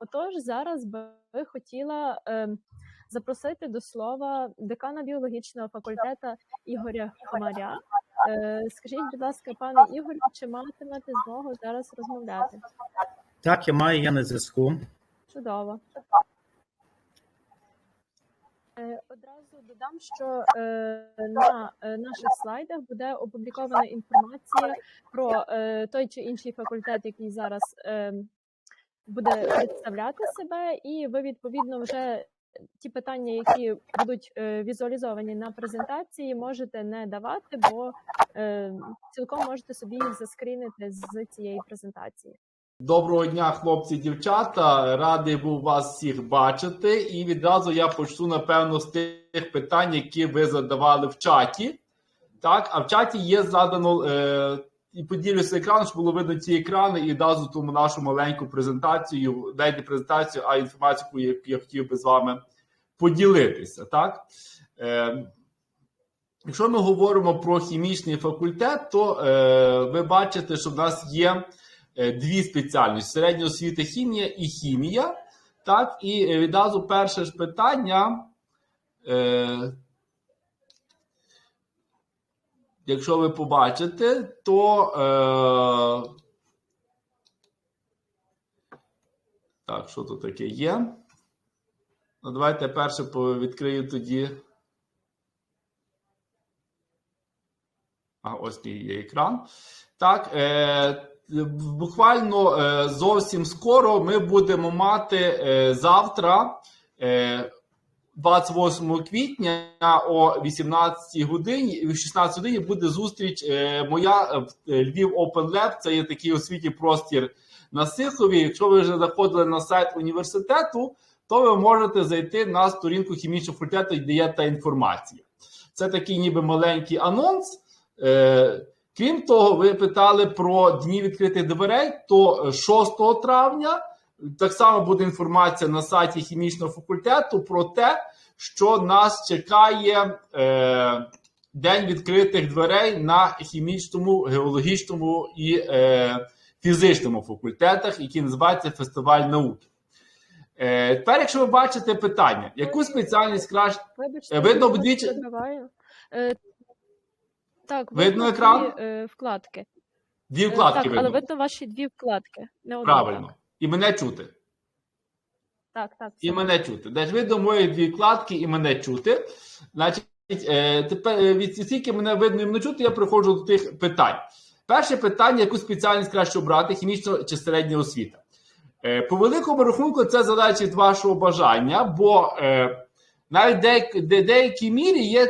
Отож, зараз би хотіла е, запросити до слова декана біологічного факультету Ігоря Хмаря. Е, скажіть, будь ласка, пане Ігорю, чи матимете змогу зараз розмовляти? Так, я маю, я на зв'язку. Чудово. Е, Одразу додам, що е, на е, наших слайдах буде опублікована інформація про е, той чи інший факультет, який зараз е, буде представляти себе, і ви відповідно вже ті питання, які будуть е, візуалізовані на презентації, можете не давати, бо е, цілком можете собі їх заскрінити з цієї презентації. Доброго дня, хлопці, дівчата. Радий був вас всіх бачити. І відразу я почну, напевно, з тих питань, які ви задавали в чаті. Так, а в чаті є задано е, і поділюся екраном, щоб було видно ці екрани, і одразу тому нашу маленьку презентацію, дайте презентацію, а інформацію, яку я хотів би з вами поділитися. Так? Е, Якщо ми говоримо про хімічний факультет, то е, ви бачите, що в нас є е, дві спеціальності: середня освіта хімія і хімія. Так, і е, відразу перше ж питання. Е, якщо ви побачите, то е, так, що тут таке є? Ну, давайте перше відкрию тоді. А, ось є екран. Так, е, буквально е, зовсім скоро ми будемо мати е, завтра, е, 28 квітня о 18 годині, в 16 годині буде зустріч е, моя е, Львів Open Lab. Це є такий освітній простір на Сихові. Якщо ви вже заходили на сайт університету, то ви можете зайти на сторінку хімічного факультету, де є та інформація. Це такий ніби маленький анонс. Е, Крім того, ви питали про дні відкритих дверей, то 6 травня так само буде інформація на сайті хімічного факультету про те, що нас чекає е, День відкритих дверей на хімічному, геологічному і е, фізичному факультетах, який називається Фестиваль науки. Е, тепер, якщо ви бачите питання, яку спеціальність краще. Вибачте, Е, видно я. Е, Так, Видно дві, екран? е, вкладки. Дві вкладки так, але видно. видно ваші дві вкладки. Не Правильно. І мене чути. Так, так. І мене чути. Десь видно мої дві вкладки і мене чути. Значить, е, тепер е, від стільки мене видно і мене чути, я приходжу до тих питань. Перше питання: яку спеціальність краще обрати, хімічна чи середня освіта? Е, По великому рахунку, це залежить від вашого бажання, бо навіть деяк, де деякій мірі є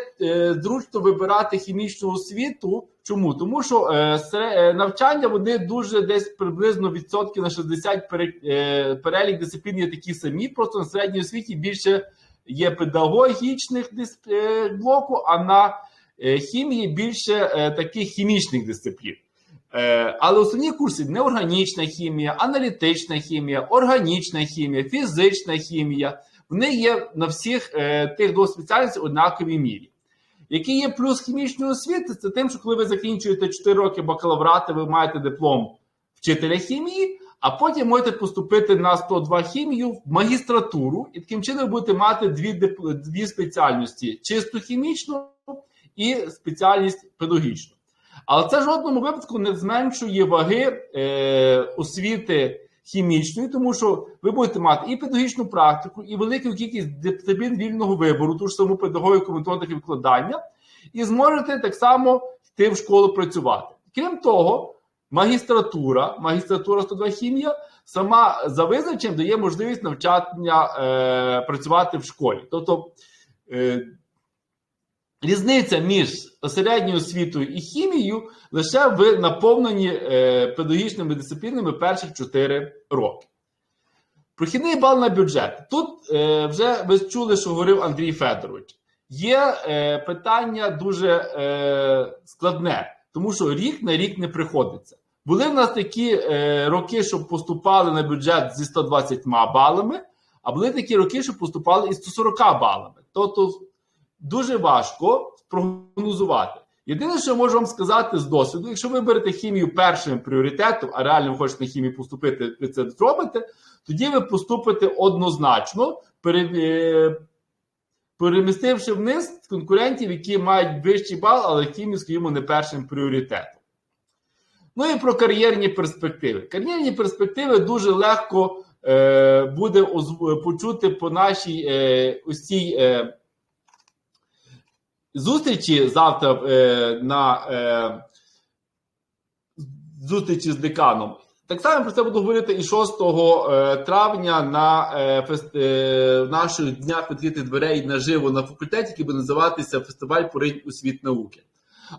зручно вибирати хімічну освіту. Чому? Тому що е, е, навчання вони дуже десь приблизно відсотків на 60 пере, е, перелік дисциплін є такі самі. Просто на середній освіті більше є педагогічних блоку, а на хімії більше таких хімічних дисциплін. Але основні курси неорганічна хімія, аналітична хімія, органічна хімія, фізична хімія. Вони є на всіх тих двох спеціальностей однаковій мірі. Який є плюс хімічної освіти? Це тим, що коли ви закінчуєте 4 роки бакалаврати, ви маєте диплом вчителя хімії, а потім можете поступити на 102 хімію в магістратуру, і таким чином ви будете мати дві, дві спеціальності: чисто хімічну і спеціальність педагогічну. Але це в жодному випадку не зменшує ваги е, освіти хімічної, тому що ви будете мати і педагогічну практику, і велику кількість дисциплін вільного вибору, ту ж саму педагогіку, методики викладання, і зможете так само йти в школу працювати. Крім того, магістратура, магістратура 102 хімія, сама за визначенням дає можливість навчання е, працювати в школі. Тобто е, різниця між середньою освітою і хімією лише в наповненні е, педагогічними дисциплінами перших 4 роки. Прохідний бал на бюджет. Тут е, вже ви чули, що говорив Андрій Федорович. Є е, питання дуже складне, тому що рік на рік не приходиться. Були в нас такі роки, що поступали на бюджет зі 120 балами, а були такі роки, що поступали із 140 балами. Тобто дуже важко спрогнозувати. Єдине, що я можу вам сказати з досвіду, якщо ви берете хімію першим пріоритетом, а реально ви хочете на хімію поступити, ви це зробите, тоді ви поступите однозначно, е, перемістивши вниз конкурентів, які мають вищий бал, але хімію, скажімо, не першим пріоритетом. Ну і про кар'єрні перспективи. Кар'єрні перспективи дуже легко е, буде почути по нашій е, ось е, зустрічі завтра е, на е, зустрічі з деканом. Так само про це буду говорити і 6 е, травня на е, фест, е, наших днях відкритих дверей наживо на факультеті, який буде називатися Фестиваль Поринь у світ науки.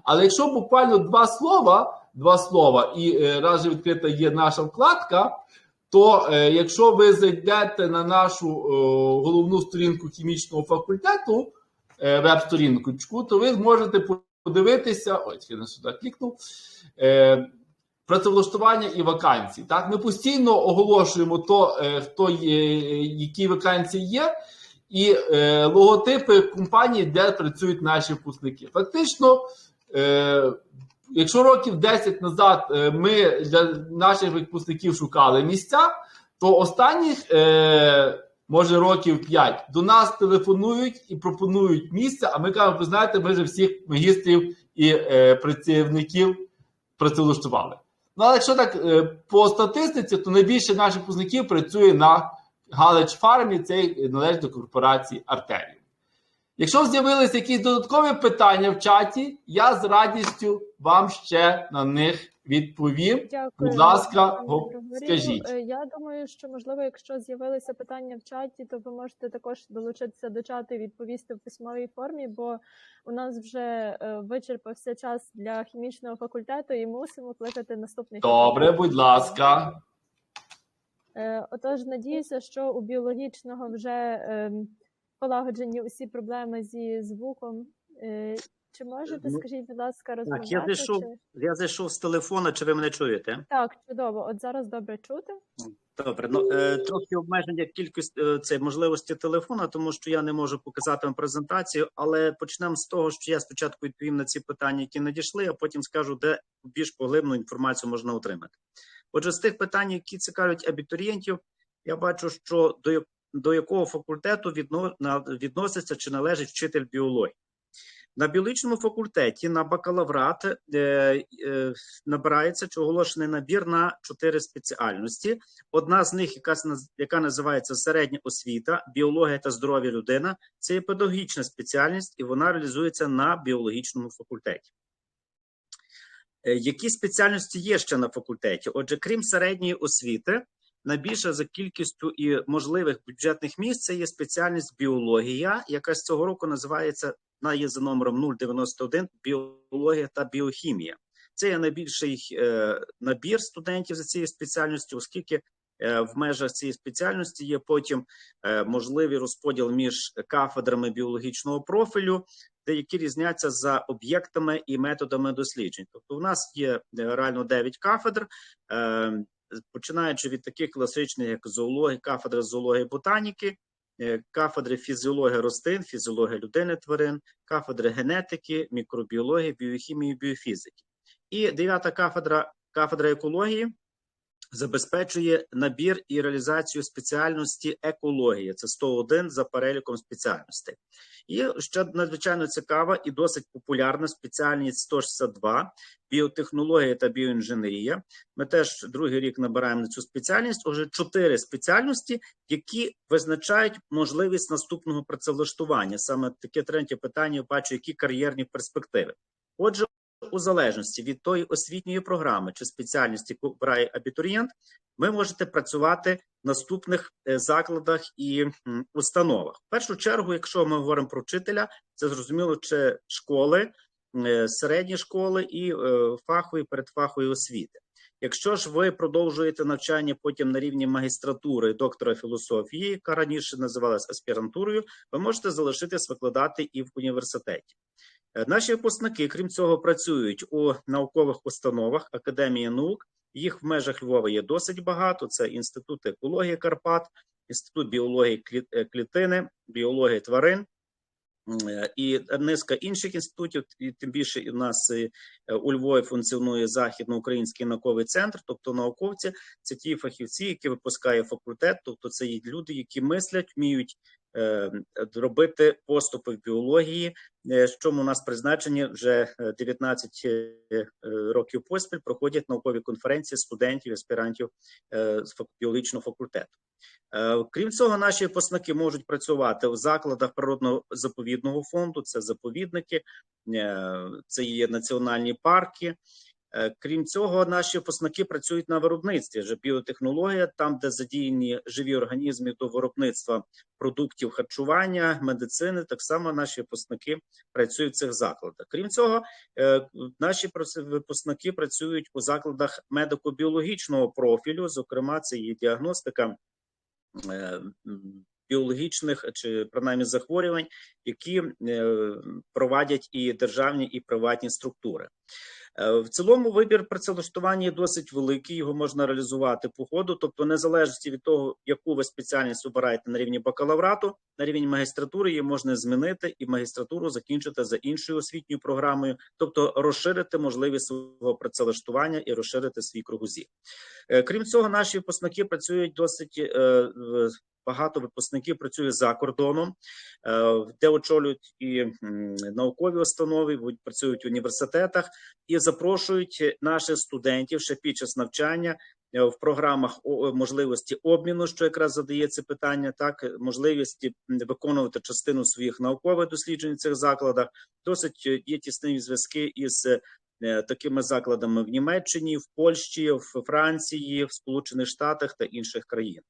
Але якщо буквально два слова, два слова, і раз відкрита є наша вкладка, то якщо ви зайдете на нашу головну сторінку хімічного факультету, веб-сторінку, то ви зможете подивитися. Ось я не сюди клікнув. Е, Працевлаштування і вакансії. Так, ми постійно оголошуємо то, е, хто є, які вакансії є, і е, логотипи компаній, де працюють наші випускники. Фактично, е, якщо років 10 назад е, ми для наших випускників шукали місця, то останніх, е, може, років 5 до нас телефонують і пропонують місця. А ми кажемо, ви знаєте, ми вже всіх магістрів і е, працівників працевлаштували. Ну, але якщо так е, по статистиці, то найбільше наших випускників працює на Галич Фармі, це належить до корпорації Артеріум. Якщо з'явилися якісь додаткові питання в чаті, я з радістю вам ще на них відповім. Дякую. Будь ласка, Григорію. скажіть. Е, Я думаю, що можливо, якщо з'явилися питання в чаті, то ви можете також долучитися до чату і відповісти в письмовій формі, бо у нас вже е, вичерпався час для хімічного факультету і мусимо кликати наступний Добре, факультет. будь ласка. Е, Отож, надіюся, що у біологічного вже ем, полагоджені усі проблеми зі звуком. Чи можете, Ну, скажіть, будь ласка, Так, я зайшов, чи- я зайшов з телефона, чи ви мене чуєте? Так, чудово. От зараз добре чути. Добре, ну е, трохи обмеження кількості е, це можливості телефона, тому що я не можу показати вам презентацію, але почнемо з того, що я спочатку відповім на ці питання, які надійшли, а потім скажу, де більш поглибну інформацію можна отримати. Отже, з тих питань, які цікавлять абітурієнтів, я бачу, що до, до якого факультету відно, на, відноситься чи належить вчитель біології. На біологічному факультеті на бакалаврат е, е, набирається оголошений набір на чотири спеціальності. Одна з них, яка, яка називається середня освіта, біологія та здоров'я людина, це є педагогічна спеціальність, і вона реалізується на біологічному факультеті. Е, Які спеціальності є ще на факультеті? Отже, крім середньої освіти, найбільша за кількістю і можливих бюджетних місць це є спеціальність біологія, яка з цього року називається вона є за номером 091 біологія та біохімія. Це є найбільший е, набір студентів за цією спеціальністю, оскільки е, в межах цієї спеціальності є потім е, можливий розподіл між кафедрами біологічного профілю, де які різняться за об'єктами і методами досліджень. Тобто, у нас є реально 9 кафедр. Починаючи від таких класичних, як зоологія, кафедра зоології ботаніки, е, кафедри фізіології рослин, фізіології людини тварин, кафедри генетики, мікробіології, біохімії, біофізики. І дев'ята кафедра кафедра екології забезпечує набір і реалізацію спеціальності екологія. Це 101 за переліком спеціальностей. І ще надзвичайно цікава і досить популярна спеціальність 162 біотехнологія та біоінженерія. Ми теж другий рік набираємо на цю спеціальність. Уже чотири спеціальності, які визначають можливість наступного працевлаштування. Саме таке третє питання бачу, які кар'єрні перспективи. Отже, у залежності від тої освітньої програми чи спеціальності, яку обирає абітурієнт, ви можете працювати в наступних е, закладах і установах. В першу чергу, якщо ми говоримо про вчителя, це зрозуміло, чи школи, е, середні школи і е, фахові передфахової освіти. Якщо ж ви продовжуєте навчання потім на рівні магістратури доктора філософії, яка раніше називалась аспірантурою, ви можете залишитись викладати і в університеті. Е, Наші випускники, крім цього, працюють у наукових установах Академії наук. Їх в межах Львова є досить багато. Це інститут екології Карпат, інститут біології е, клітини, біології тварин, Е, І низка інших інститутів, і тим більше в нас у Львові функціонує західноукраїнський науковий центр, тобто науковці, це ті фахівці, які випускає факультет, тобто це є люди, які мислять, вміють робити поступи в біології, е, чому у нас призначені вже е, 19 е, е, років поспіль проходять наукові конференції студентів, аспірантів е, з біологічного факультету. Е, Крім цього, наші випускники можуть працювати в закладах природно-заповідного фонду, це заповідники, е, це є національні парки. Е, Крім цього, наші випускники працюють на виробництві. Вже біотехнологія, там, де задіяні живі організми до виробництва продуктів харчування, медицини. Так само наші випускники працюють в цих закладах. Крім цього, е, наші випускники працюють у закладах медико-біологічного профілю. Зокрема, це є діагностика е, біологічних чи принаймні захворювань, які провадять і державні, і приватні структури. Е, В цілому вибір працевлаштування досить великий. Його можна реалізувати по ходу, тобто, незалежності від того, яку ви спеціальність обираєте на рівні бакалаврату, на рівні магістратури її можна змінити і магістратуру закінчити за іншою освітньою програмою, тобто розширити можливість свого працевлаштування і розширити свій кругозір. Е, Крім цього, наші випускники працюють досить е, багато випускників працює за кордоном, е, де очолюють і наукові установи, працюють в університетах і запрошують наших студентів ще під час навчання е, в програмах можливості обміну, що якраз задається питання, так можливості виконувати частину своїх наукових досліджень в цих закладах. Досить е, є тісні зв'язки із такими закладами в Німеччині, в Польщі, в Франції, в Сполучених Штатах та інших країн.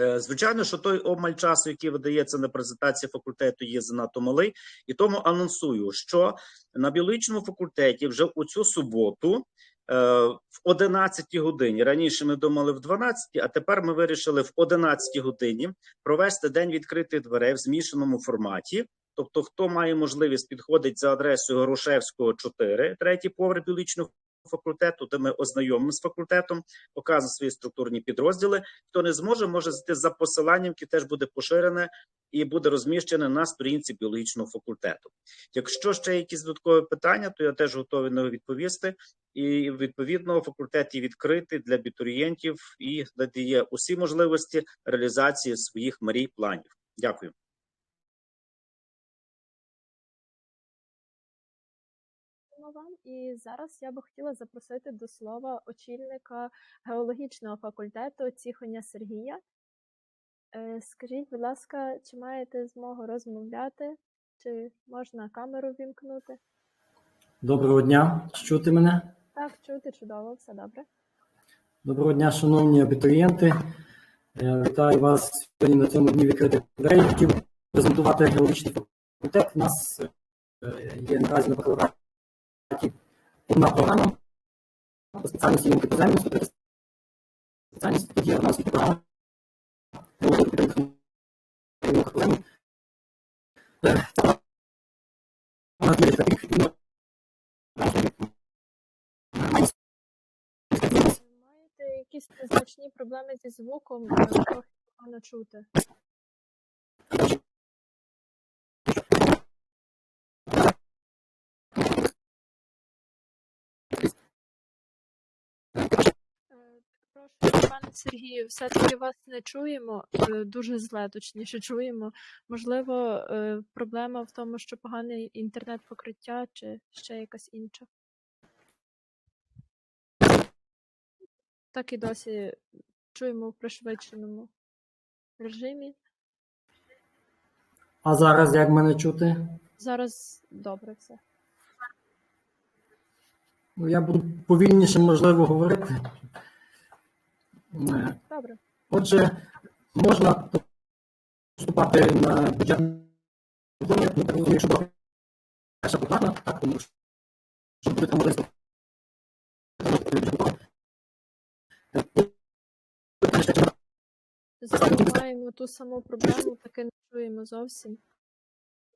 Е, Звичайно, що той обмаль часу, який видається на презентації факультету, є занадто малий, і тому анонсую, що на біологічному факультеті вже у цю суботу е, в 11 годині. Раніше ми думали в 12, а тепер ми вирішили в 11 годині провести день відкритих дверей в змішаному форматі. Тобто, хто має можливість підходить за адресою Грушевського 4, третій поверх біологічного факультету, де ми ознайомимо з факультетом, показуємо свої структурні підрозділи. Хто не зможе, може зайти за посиланням, яке теж буде поширене і буде розміщене на сторінці біологічного факультету. Якщо ще якісь додаткові питання, то я теж готовий на відповісти. І відповідно факультет є відкритий для абітурієнтів і надає усі можливості реалізації своїх мрій планів. Дякую. І зараз я би хотіла запросити до слова очільника геологічного факультету Ціхоня Сергія. Е, Скажіть, будь ласка, чи маєте змогу розмовляти, чи можна камеру вімкнути? Доброго дня, чути мене? Так, чути чудово, все добре. Доброго дня, шановні абітурієнти. Е, Вітаю вас сьогодні на цьому дні відкритих. Хотів презентувати геологічний факультет. У нас е, є наразі на бакалавраті одна програма по спеціальності науки поземності, третя спеціальність тоді є одна освітня програма. Маєте якісь незначні проблеми зі звуком, е, трохи погано чути. Прошу, пане Сергію, все-таки вас не чуємо е, дуже зле, точніше чуємо. Можливо, е, проблема в тому, що погане інтернет-покриття, чи ще якась інша. Так і досі чуємо в пришвидшеному режимі. А зараз як мене чути? Зараз добре все. Ну, я буду повільніше, можливо, говорити. Е, Добре. Отже, можна вступати на бюджетну ну, розумію, що добре. Перша програма, так, тому що буде там. Знову маємо ту саму проблему, таки не чуємо зовсім.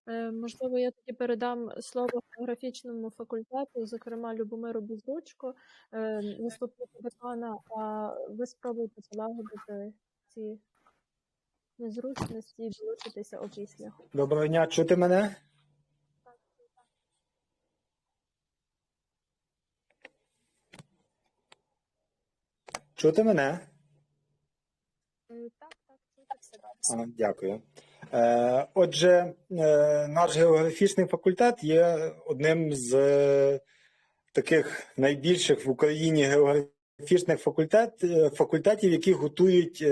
Е, можливо, я тоді передам слово географічному факультету, зокрема Любомиру Безручко, е, заступнику декана, а ви спробуйте залагодити ці незручності і долучитися опісля. Доброго дня, чути мене? Чути мене? Е, Так, так, чути все добре. Дякую. Е, отже, е, наш географічний факультет є одним з е, таких найбільших в Україні географічних факультет, факультетів, які готують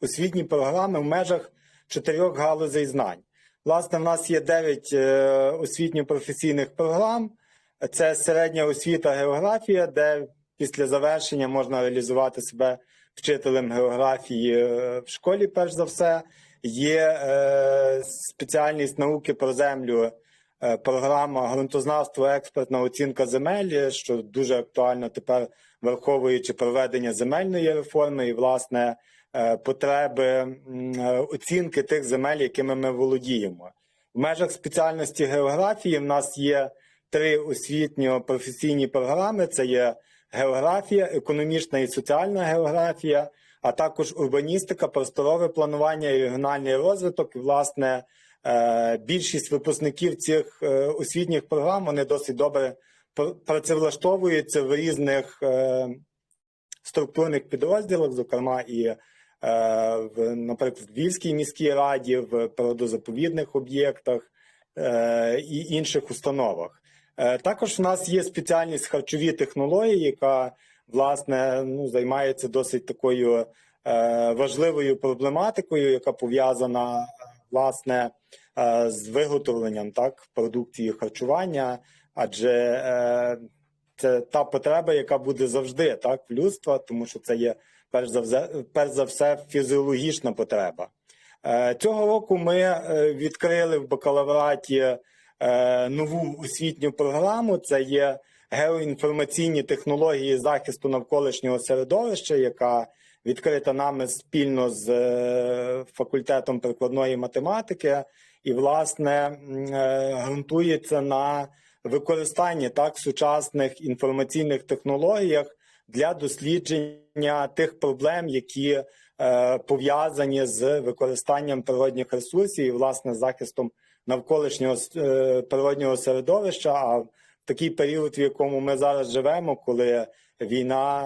освітні програми в межах чотирьох галузей знань. Власне, в нас є дев'ять освітньо-професійних програм. Це середня освіта географія, де після завершення можна реалізувати себе вчителем географії в школі, перш за все. Є е, спеціальність науки про землю, е, програма ґрунтознавство, експертна оцінка земель, що дуже актуально тепер враховуючи проведення земельної реформи і власне е, потреби е, оцінки тих земель, якими ми володіємо. В межах спеціальності географії в нас є три освітньо-професійні програми: це є географія, економічна і соціальна географія, а також урбаністика, просторове планування і регіональний розвиток. І, власне, е, більшість випускників цих е, освітніх програм вони досить добре працевлаштовуються в різних е, структурних підрозділах, зокрема і в, наприклад, в Львівській міській раді, в природозаповідних об'єктах і інших установах. Також в нас є спеціальність харчові технології, яка власне ну, займається досить такою е, важливою проблематикою, яка пов'язана власне е, з виготовленням так продукції харчування, адже е, це та потреба, яка буде завжди так в людства, тому що це є перш за все, перш за все фізіологічна потреба. Е, Цього року ми е, відкрили в бакалавраті е, нову освітню програму. Це є геоінформаційні технології захисту навколишнього середовища, яка відкрита нами спільно з е, факультетом прикладної математики, і власне е, ґрунтується на використанні так сучасних інформаційних технологіях для дослідження тих проблем, які е, пов'язані з використанням природних ресурсів і власне захистом навколишнього е, природнього середовища. А такий період, в якому ми зараз живемо, коли війна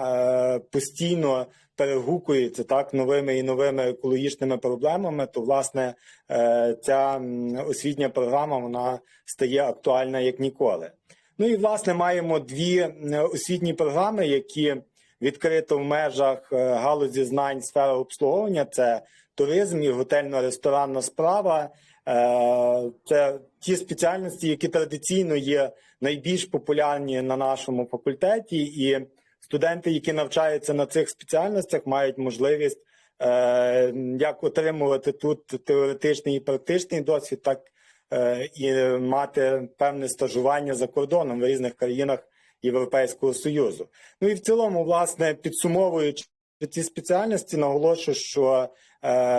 е, постійно перегукується так новими і новими екологічними проблемами, то власне е, ця освітня програма вона стає актуальна як ніколи. Ну і власне маємо дві освітні програми, які відкрито в межах е, галузі знань сфери обслуговування. Це туризм і готельно-ресторанна справа. Е, Це ті спеціальності, які традиційно є найбільш популярні на нашому факультеті, і студенти, які навчаються на цих спеціальностях, мають можливість е, як отримувати тут теоретичний і практичний досвід, так е, і мати певне стажування за кордоном в різних країнах Європейського Союзу. Ну і в цілому, власне, підсумовуючи ці спеціальності, наголошую, що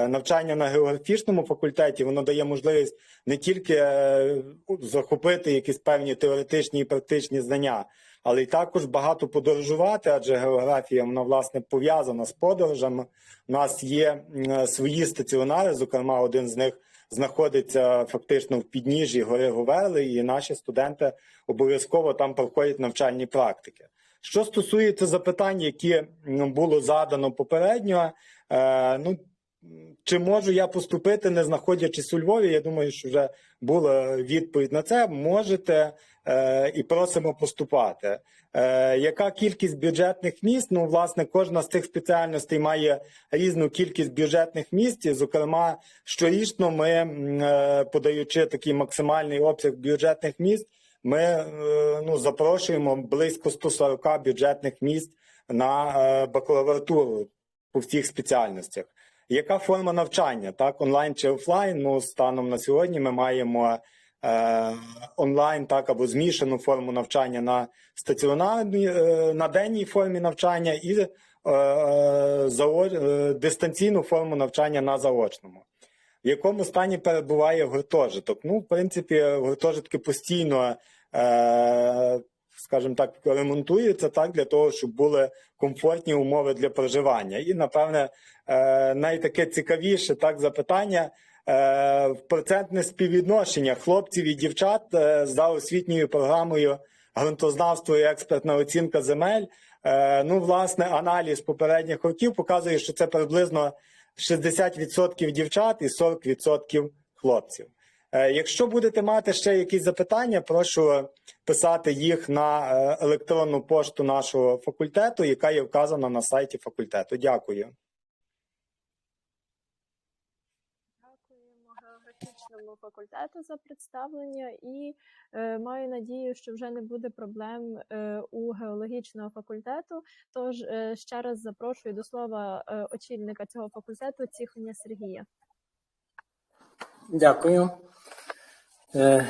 навчання на географічному факультеті воно дає можливість не тільки е, захопити якісь певні теоретичні і практичні знання, але й також багато подорожувати, адже географія вона власне пов'язана з подорожами. У нас є свої стаціонари, зокрема, один з них знаходиться фактично в підніжжі гори Говерли, і наші студенти обов'язково там проходять навчальні практики. Що стосується запитань, які було задано попередньо, е, ну чи можу я поступити, не знаходячись у Львові? Я думаю, що вже була відповідь на це. Можете е, і просимо поступати. Е, яка кількість бюджетних місць? Ну, власне, кожна з цих спеціальностей має різну кількість бюджетних місць. І, Зокрема, щорічно ми, е, подаючи такий максимальний обсяг бюджетних місць, ми е, ну, запрошуємо близько 140 бюджетних місць на е, бакалавратуру по всіх спеціальностях. Яка форма навчання? Так, онлайн чи офлайн? Ну, станом на сьогодні ми маємо е, онлайн, так або змішану форму навчання на стаціонарній е, на денній формі навчання і е, зао, е, дистанційну форму навчання на заочному. В якому стані перебуває гуртожиток? Ну, в принципі, гуртожитки постійно, е, скажімо так, ремонтуються так для того, щоб були комфортні умови для проживання. І напевне е, найтаке цікавіше так запитання. е, В процентне співвідношення хлопців і дівчат е, за освітньою програмою ґрунтознавство і експертна оцінка земель. Ну, власне, аналіз попередніх років показує, що це приблизно 60% дівчат і 40% хлопців. Е, Якщо будете мати ще якісь запитання, прошу писати їх на е, електронну пошту нашого факультету, яка є вказана на сайті факультету. Дякую. Дякуємо географічному факультету за представлення і е, маю надію, що вже не буде проблем е, у геологічного факультету. Тож е, ще раз запрошую до слова е, очільника цього факультету Ціхоня Сергія. Дякую. Е,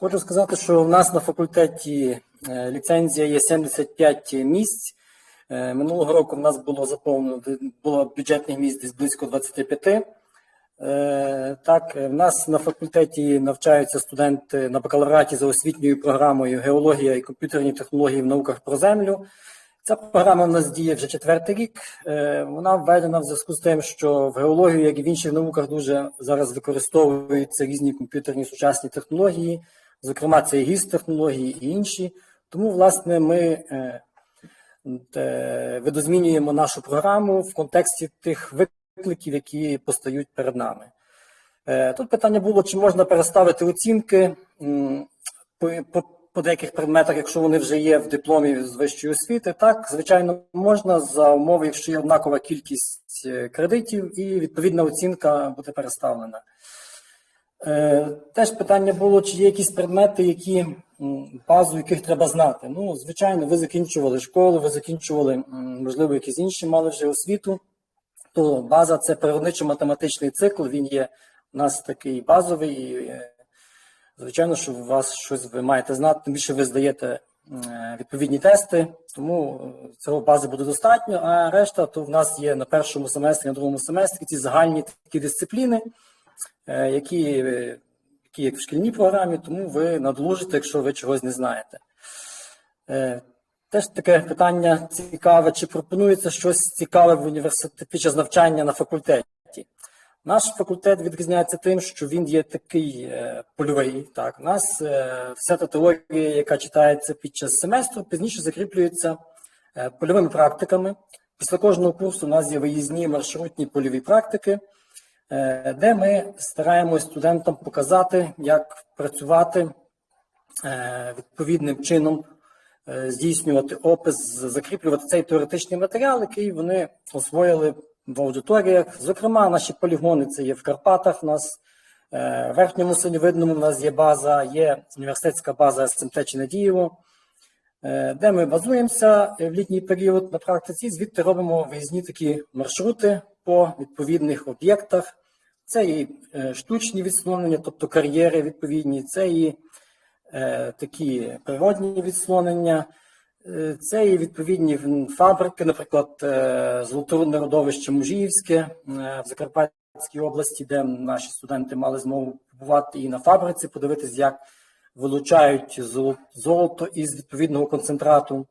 Хочу сказати, що в нас на факультеті е, ліцензія є 75 місць. Е, Минулого року в нас було заповнено було бюджетних місць десь близько 25. Е, Так, в нас на факультеті навчаються студенти на бакалавраті за освітньою програмою Геологія і комп'ютерні технології в науках про землю. Ця програма в нас діє вже четвертий рік. Е, Вона введена в зв'язку з тим, що в геології, як і в інших науках, дуже зараз використовуються різні комп'ютерні сучасні технології, зокрема, це і гіс технології і інші. Тому, власне, ми е, е, видозмінюємо нашу програму в контексті тих викликів, які постають перед нами. Тут питання було, чи можна переставити оцінки по, по, деяких предметах, якщо вони вже є в дипломі з вищої освіти. Так, звичайно, можна за умови, якщо є однакова кількість е, кредитів, і відповідна оцінка буде переставлена. Е, Теж питання було, чи є якісь предмети, які базу яких треба знати. Ну, звичайно, ви закінчували школу, ви закінчували, можливо, якісь інші мали вже освіту. То база це природничо-математичний цикл. Він є у нас такий базовий. Звичайно, що у вас щось ви маєте знати, тим більше ви здаєте е, відповідні тести, тому е, цього бази буде достатньо. А решта то в нас є на першому семестрі, на другому семестрі ці загальні такі дисципліни, е, які, які як в шкільній програмі, тому ви надолужите, якщо ви чогось не знаєте. Теж таке питання цікаве, чи пропонується щось цікаве в університеті під час навчання на факультеті. Наш факультет відрізняється тим, що він є такий е, польовий. Так, у нас е, вся та теорія, яка читається під час семестру, пізніше закріплюється е, польовими практиками. Після кожного курсу у нас є виїзні маршрутні польові практики, е, де ми стараємось студентам показати, як працювати е, відповідним чином е, здійснювати опис, закріплювати цей теоретичний матеріал, який вони освоїли в аудиторіях. Зокрема, наші полігони це є в Карпатах. У нас е, в верхньому синьовидному у нас є база, є університетська база СМТ Чинадієво, е, де ми базуємося в літній період на практиці. Звідти робимо виїзні такі маршрути по відповідних об'єктах. Це і е, штучні відслонення, тобто кар'єри відповідні, це і такі природні відслонення, це і відповідні фабрики, наприклад, е, золоторудне родовище Мужіївське е, в Закарпатській області, де наші студенти мали змогу побувати і на фабриці, подивитись, як вилучають золото із відповідного концентрату.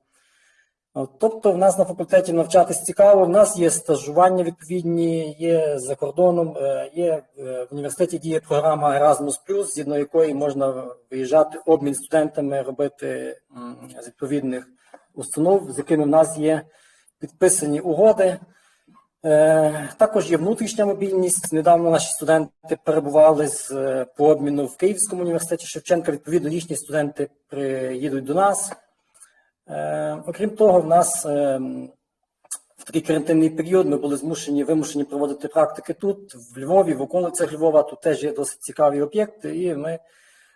Тобто, в нас на факультеті навчатись цікаво. В нас є стажування відповідні, є за кордоном, е, є е, в університеті діє програма Erasmus+, згідно якої можна виїжджати обмін студентами, робити з відповідних установ, з якими в нас є підписані угоди. Е, Також є внутрішня мобільність. Недавно наші студенти перебували з е, по обміну в Київському університеті Шевченка. Відповідно, їхні студенти приїдуть до нас. Е, Окрім того, в нас в такий карантинний період ми були змушені вимушені проводити практики тут, в Львові, в околицях Львова. Тут теж є досить цікаві об'єкти, і ми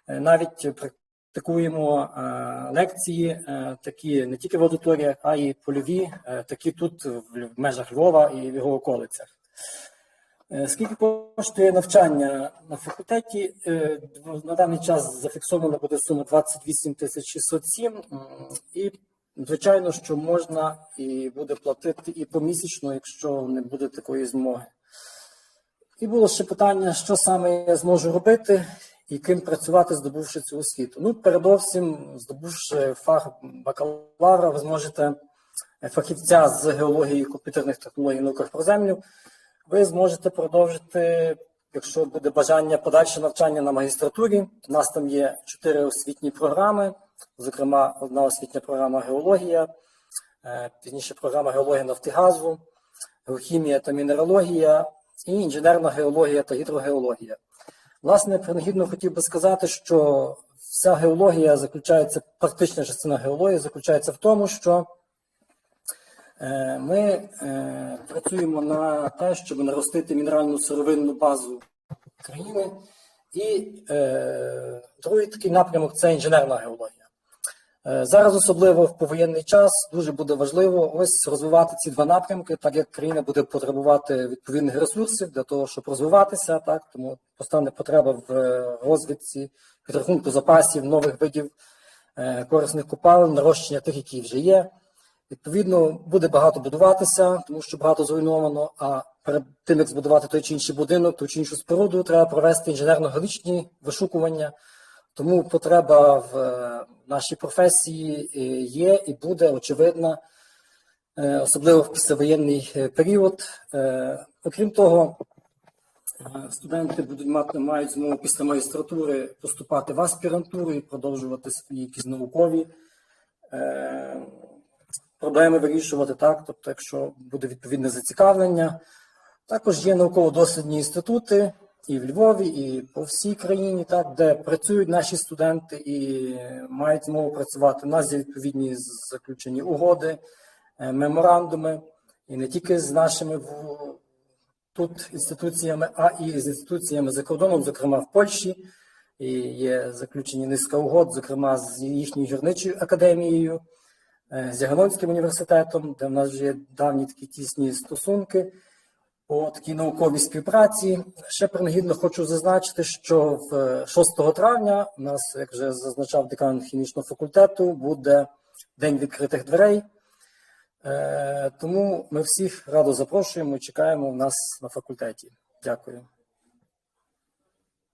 навіть е, лекції, е, такі не тільки в аудиторіях, а й польові, е, такі тут в межах Львова і в його околицях. Скільки коштує навчання на факультеті? На даний час зафіксована буде сума 28 тисяч 607. І, звичайно, що можна і буде платити і помісячно, якщо не буде такої змоги. І було ще питання, що саме я зможу робити. І ким працювати, здобувши цю освіту. Ну, передовсім, здобувши фах бакалавра, ви зможете е, фахівця з геології комп'ютерних технологій науках про землю, ви зможете продовжити, якщо буде бажання подальше навчання на магістратурі. У нас там є чотири освітні програми, зокрема, одна освітня програма геологія, е, пізніше програма геологія нафтигазу, геохімія та мінералогія і інженерна геологія та гідрогеологія. Власне, принагідно хотів би сказати, що вся геологія заключається, практична частина геології заключається в тому, що е, ми е, працюємо на те, щоб наростити мінеральну сировинну базу країни. І е, другий такий напрямок це інженерна геологія. Е, Зараз, особливо в повоєнний час, дуже буде важливо ось розвивати ці два напрямки, так як країна буде потребувати відповідних ресурсів для того, щоб розвиватися. Так тому постане потреба в е, розвідці, підрахунку запасів, нових видів е, корисних копалин, нарощення тих, які вже є. Відповідно, буде багато будуватися, тому що багато зруйновано. А перед тим як збудувати той чи інший будинок, ту чи іншу споруду, треба провести інженерно-геологічні вишукування. Тому потреба в е, нашій професії е, є і буде очевидна, е, особливо в післявоєнний період. Окрім того, студенти будуть мати мають змогу після магістратури поступати в аспірантуру і продовжувати свої якісь наукові проблеми вирішувати так. Тобто, якщо буде відповідне зацікавлення, також є науково-дослідні інститути і в Львові, і по всій країні, так, де працюють наші студенти і мають змогу працювати. У нас є відповідні заключені угоди, е, меморандуми, і не тільки з нашими тут інституціями, а і з інституціями за кордоном, зокрема в Польщі. І є заключені низка угод, зокрема з їхньою гірничою академією, е, з Яганонським університетом, де в нас вже є давні такі тісні стосунки по такій науковій співпраці. Ще принагідно хочу зазначити, що в е, 6 травня у нас, як вже зазначав декан хімічного факультету, буде День відкритих дверей. Е, Тому ми всіх радо запрошуємо і чекаємо в нас на факультеті. Дякую.